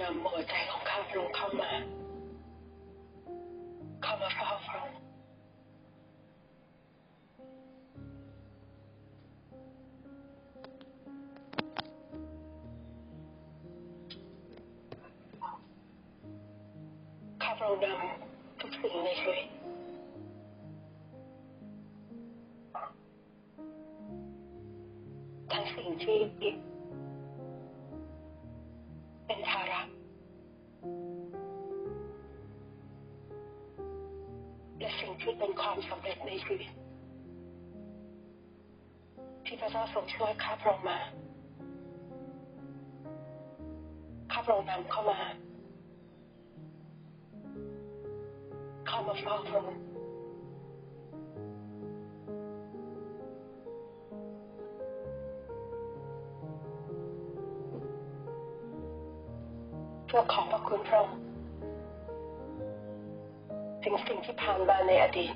นำหัวใจของ เป็นภาระและสิ่งที่เป็นความสำเร็จในชีวิตที่พระเจ้าทรงช่วยข้าพระองค์มาข้าพระองค์นำเข้ามา เข้ามาเฝ้าพระองค์ เพื่อขอบพระคุณพระองค์ถึงสิ่งที่ผ่านมาในอดีต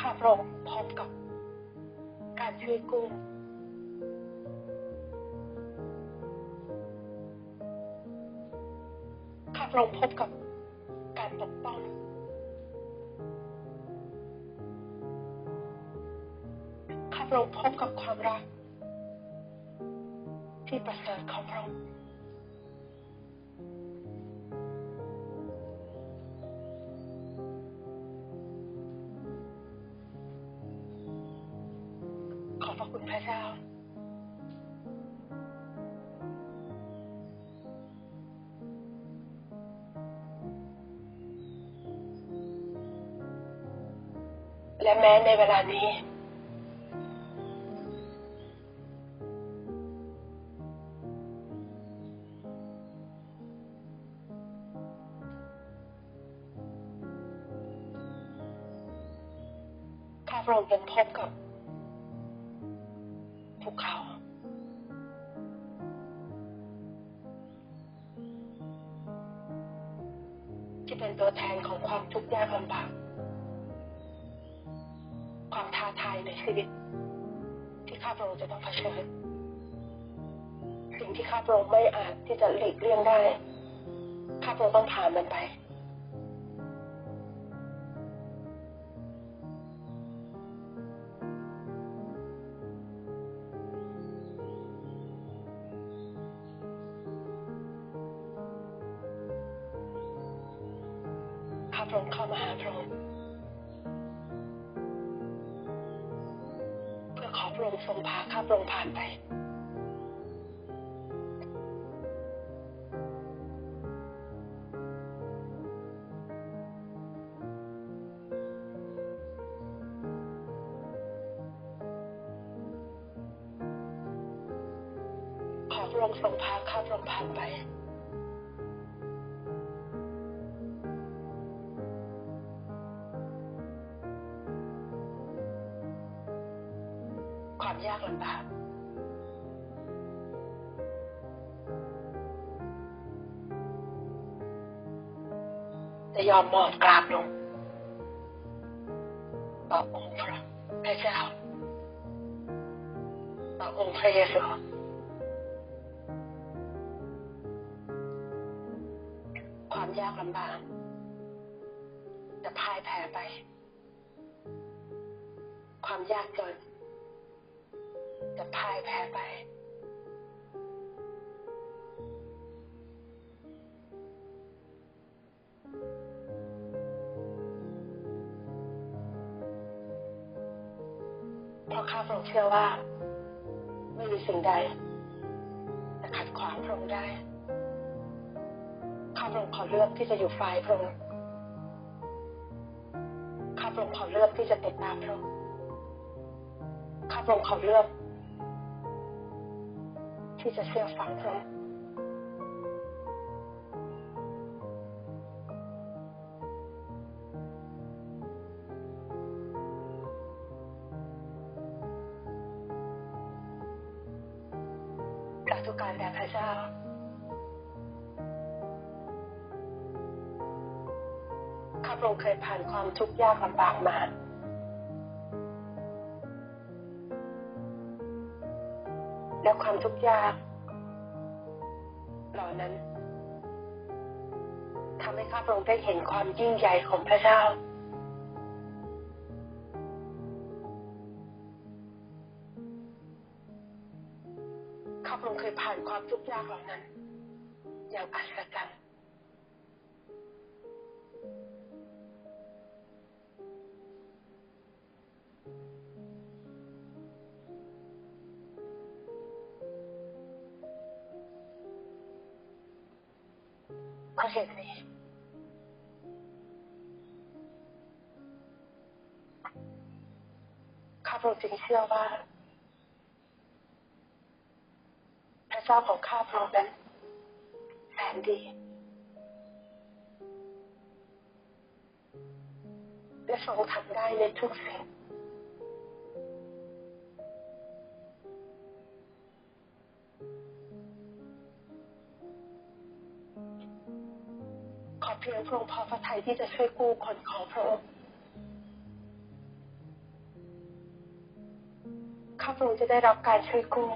ข้าพระองค์พบกับการช่วยกู้ข้าพระองค์พบกับการปกป้องข้าพระองค์พบกับความรัก ที่ประเสริฐของพระองค์ขอบพระคุณพระเจ้าและแม้ในเวลานี้ ข้าพระองค์ไม่อาจที่จะหลีกเลี่ยงได้ ข้าพระองค์ต้องผ่านมันไป ข้าพระองค์เข้ามาหาพระองค์เพื่อขอพระองค์ทรงพาข้าพระองค์ผ่านไป พระองค์ทรงพาข้าพระองค์ผ่านไปความยากลำบากจะยอมหมอบกราง จะพ่ายแพ้ไป ความยากจน จะพ่ายแพ้ไป เพราะข้าพระองค์เชื่อว่า ไม่มีสิ่งใดจะขัดขวางพระองค์ได้ข้าพระองค์ขอเลือกที่จะอยู่ฝ่ายพระองค์ พระองค์เขาเลือกที่จะติดตามพระองค์ข้าพระองค์เขาเลือกที่จะเชื่อฟังพระองค์ ผ่านความทุกข์ยากลำบากมาและความทุกข์ยาก เหล่านั้นทำให้ข้าพระองค์ได้เห็นความยิ่งใหญ่ของพระเจ้า ข้าพระองค์เคยผ่านความทุกข์ยากเหล่านั้น อย่างอัศจรรย์ และทรงทำได้ในทุกสิ่งขอเพียงพระองค์พอพระทัยที่จะช่วยกู้คนของพระองค์ข้าพระองค์จะได้รับการช่วยกู้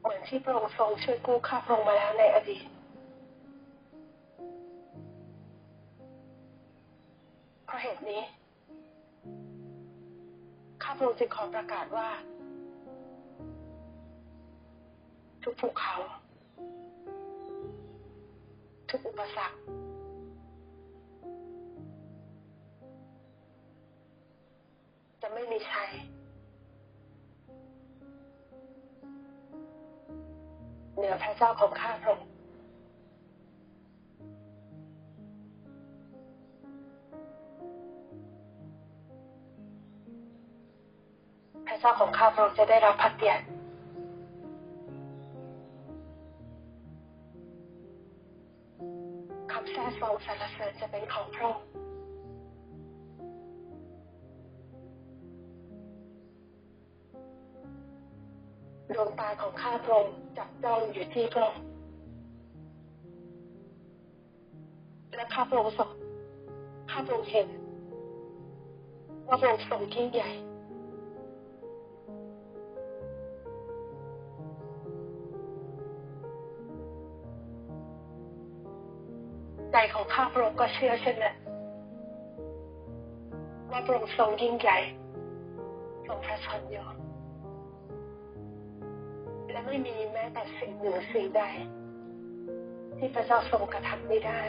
เหมือนที่พระองค์ทรงช่วยกู้ข้าพระองค์มาแล้วในอดีต ข้าพระองค์จึงขอประกาศว่า ทุกภูเขา ทุกอุปสรรค จะไม่มีชัยเหนือพระเจ้าของข้าพระองค์ เจ้าของข้าพระองค์จะได้รับพระเกียรติคำแท้ทรงสรรเสริญจะเป็นของพระองค์ดวงตาของข้าพระองค์จับจ้องอยู่ที่พระองค์และข้าพระองค์ทรงข้าพระองค์เห็นว่าพระองค์ทรงยิ่งใหญ่ ข้าพระองค์ก็เชื่อเช่นนั้นว่าพระองค์ทรงยิ่งใหญ่ทรงพระชนอยู่และไม่มีแม้แต่สิ่งหนึ่งสิ่งใดที่พระเจ้าทรงกระทำไม่ได้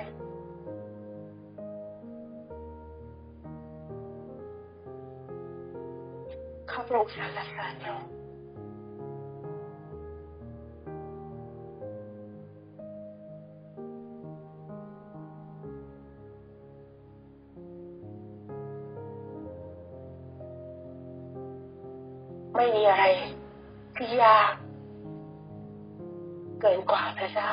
ข้าพระองค์สรรเสริญพระองค์ ไม่มีอะไรที่ยาก เกินกว่าพระเจ้า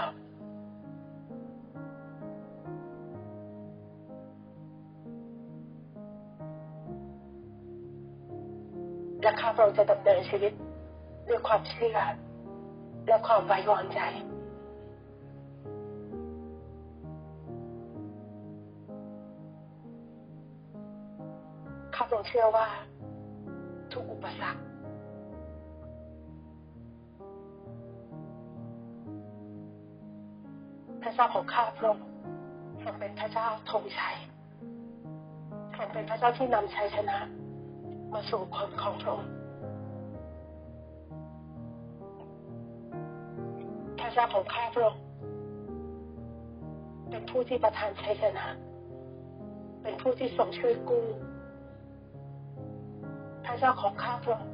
และข้าพระองค์จะดำเนินชีวิตด้วยความเชื่อและความไว้วางใจข้าพระองค์เชื่อว่า ทุกอุปสรรค พระเจ้าของข้าพระองค์ทรงเป็นพระเจ้าธงชัยทรงเป็นพระเจ้าที่นำชัยชนะ มาสู่คนของพระองค์พระเจ้าของข้าพระองค์เป็นผู้ที่ประทานชัยชนะ เป็นผู้ที่ทรงช่วยกู้พระเจ้าของข้าพระองค์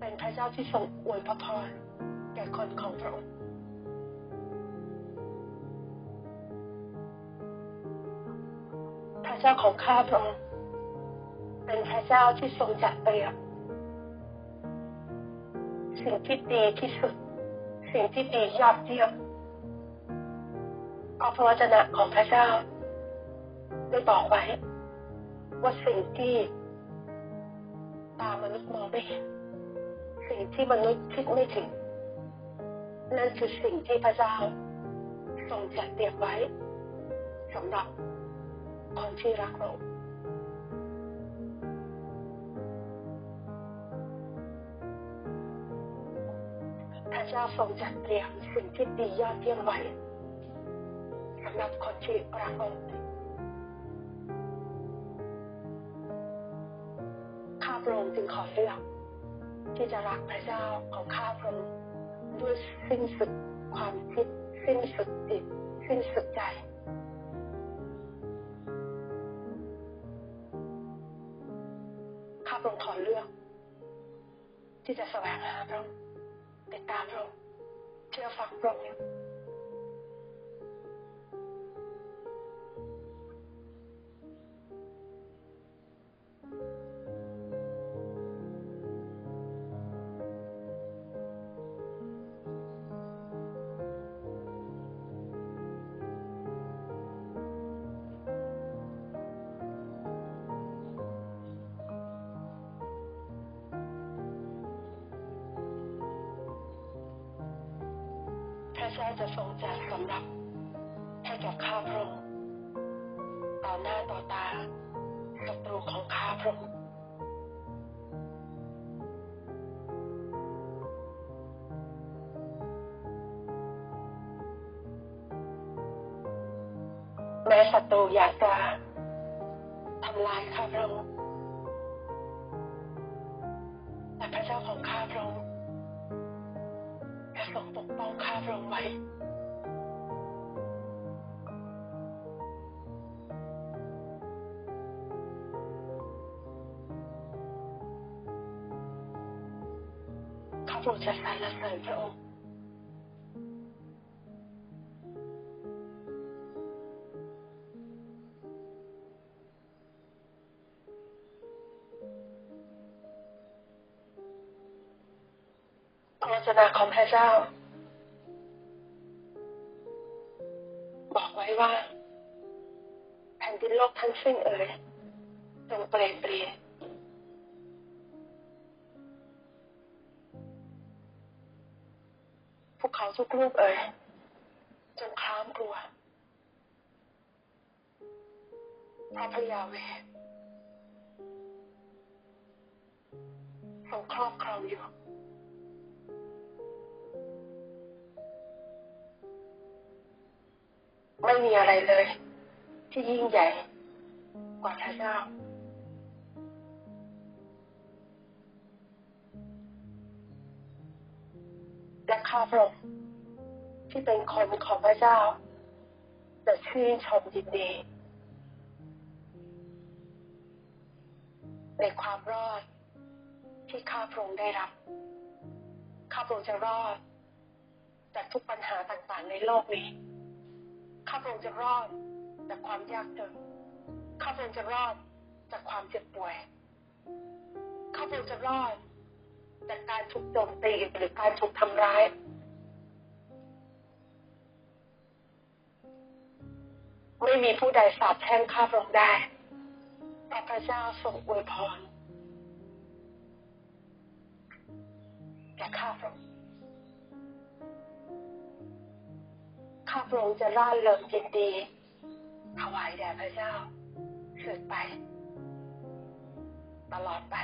เป็นพระเจ้าที่ทรงอวยพระพรแก่คนของพระองค์ เจ้าของข้าพระองค์เป็นพระเจ้าที่ทรงจัดเตรียมสิ่งที่ดีที่สุด สิ่งที่ดียอดเยี่ยมเอาพระวจนะของพระเจ้าได้บอกไว้ ว่าสิ่งที่ตามนุษย์มองไม่เห็นสิ่งที่มนุษย์คิดไม่ถึง นั่นคือสิ่งที่พระเจ้าทรงจัดเตรียมไว้สำหรับ คนที่รักเราพระเจ้าทรงจัดเตรียมสิ่งที่ดียอดเยี่ยมไว้สำหรับคนที่รักเราข้าพระองค์จึงขอเลือกที่จะรักพระเจ้าของข้าพระองค์ด้วยสิ้นสุดความคิด สิ้นสุดจิตสิ้นสุดใจ ที่จะแสวงหาพระองค์ติดตามพระองค์เชื่อฟังพระองค์ เจ้าจะทรงจัดสำหรับให้แก่ข้าพระองค์ต่อหน้าต่อตาศัตรูของข้าพระองค์แม้ศัตรูอยากจะทำลายข้าพระองค์ นะของพระเจ้า บอกไว้ว่า แผ่นดินโลกทั้งสิ้นเอ่ยจงเปลี่ยนเปลี่ยนภูเขาทุกลูกเอ่ยจงคล้ามกลัวพระพยาเวทรงครอบครองอยู่ ไม่มีอะไรเลย ที่ยิ่งใหญ่กว่าพระเจ้า และข้าพระองค์ที่เป็นคนของพระเจ้า จะชื่นชมยินดี ในความรอดที่ข้าพระองค์ได้รับ ข้าพระองค์จะรอดจากทุกปัญหาต่างๆในโลกนี้ ข้าพระองค์จะรอดจากความยากจน ข้าพระองค์จะรอดจากความเจ็บป่วย ข้าพระองค์จะรอดจากการถูกโจมตีหรือการถูกทำร้าย ไม่มีผู้ใดสาบแช่งข้าพระองค์ได้แต่พระเจ้าทรงอวยพรแก่ข้าพระองค์ ข้าพระองค์จะร่าเริงยินดีถวายแด่พระเจ้าสืบไป ตลอดไป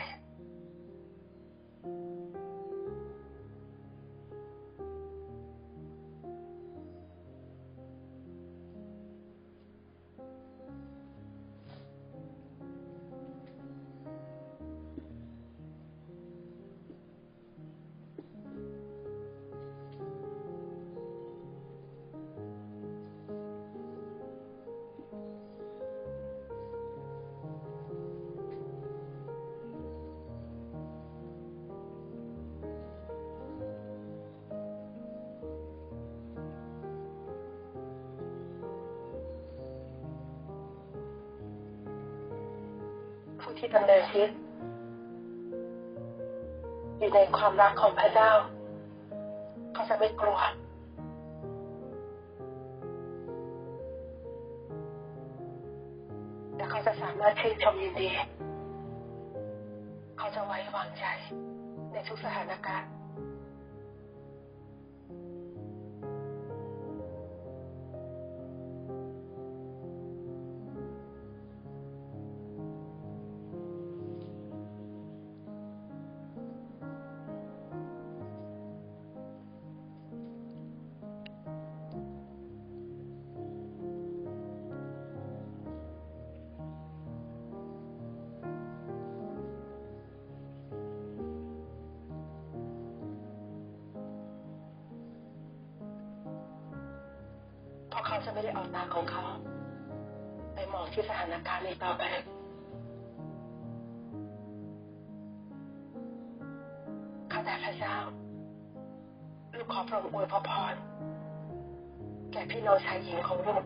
ที่ดำเนินชีวิตอยู่ในความรักของพระเจ้า ก็จะไม่กลัวและเขาจะสามารถชื่นชมยินดี เขาจะไว้วางใจในทุกสถานการณ์ ราะเขาจะไม่ได้เอาตาของเขา ไปมองที่สถานการณ์ในต่อไปข้าแต่พระเจ้า ลูกขอพระองค์อวยพระพร แก่พี่น้องชายหญิงของลูก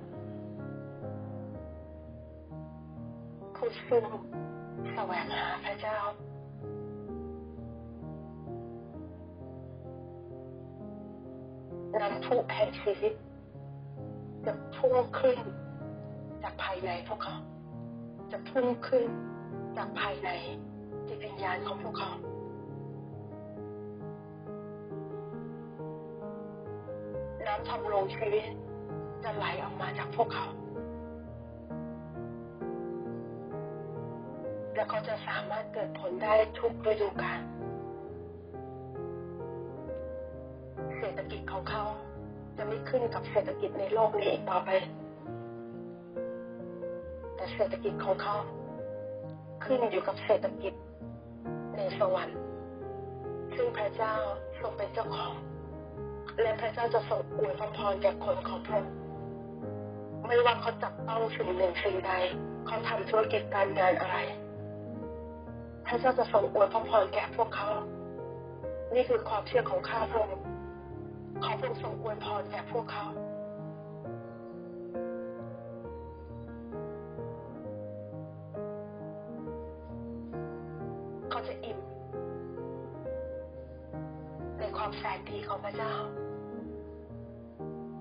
ผู้ซึ่งแสวงหาพระเจ้าน้ำพุแห่งชีวิต พุ่งขึ้น จากภายในพวกเขา จะพุ่งขึ้น จากภายในจิตวิญญาณของพวกเขาน้ำทำลงชีวิตจะไหลออกมาจากพวกเขา และเขาจะสามารถเกิดผลได้ทุกฤดูกาล ขึ้นกับเศรษฐกิจในโลกนี้อีกต่อไป แต่เศรษฐกิจของเขาขึ้นอยู่กับเศรษฐกิจในสวรรค์ ซึ่งพระเจ้าทรงเป็นเจ้าของ และพระเจ้าจะทรงอวยพรแก่คนของพระองค์ไม่ว่าเขาจับต้องสิ่งหนึ่งสิ่งใด เขาทำธุรกิจการงานอะไร พระเจ้าจะทรงอวยพรแก่พวกเขา นี่คือความเชื่อของข้าพระองค์ ขอพระองค์ทรงอวยพรแก่พวกเขาเขาจะอิ่มในความแสนดีของพระเจ้า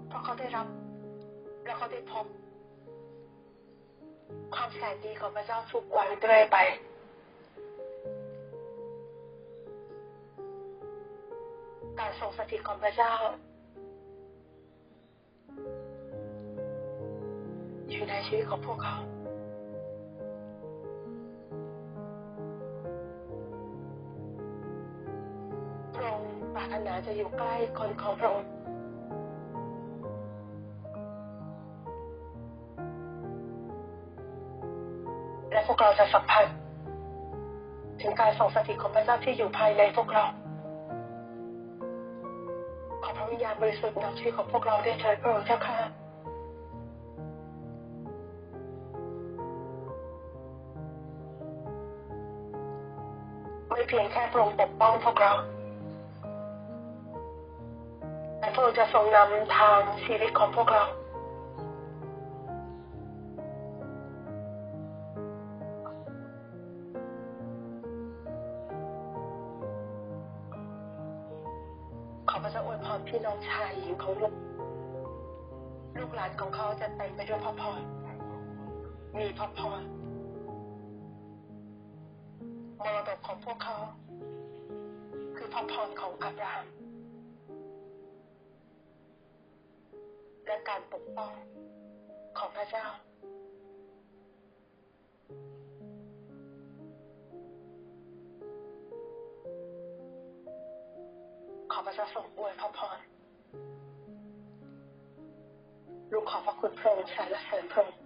เพราะเขาได้รับ และเขาได้พบ ความแสนดีของพระเจ้าทุกวันเรื่อยไป การทรงสถิตของพระเจ้า อยู่ในชีวิตของพวกเขาพระองค์ปรารถนาจะอยู่ใกล้คนของพระองค์และพวกเราจะสัมผัสถึงการทรงสถิตของพระเจ้าที่อยู่ภายในพวกเรา บริสุทธิ์นำชีวิตของพวกเราได้เถิดพระองค์เจ้าค่ะไม่เพียงแค่พระองค์ปกป้องพวกเราแต่พระองค์จะทรงนำทางชีวิตของพวกเรา ชายหญิงของลูกลูกหลานของเขาจะเต็มไปด้วยพระพร มีพระพร มรดกของพวกเขา คือพระพรของอับราฮัม และการปกป้องของพระเจ้า ขอพระเจ้าทรงอวยพระพร ขอบพระคุณพระองค์สรรเสริญพระองค์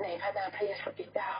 ในพระนามพระเยซูคริสต์เจ้า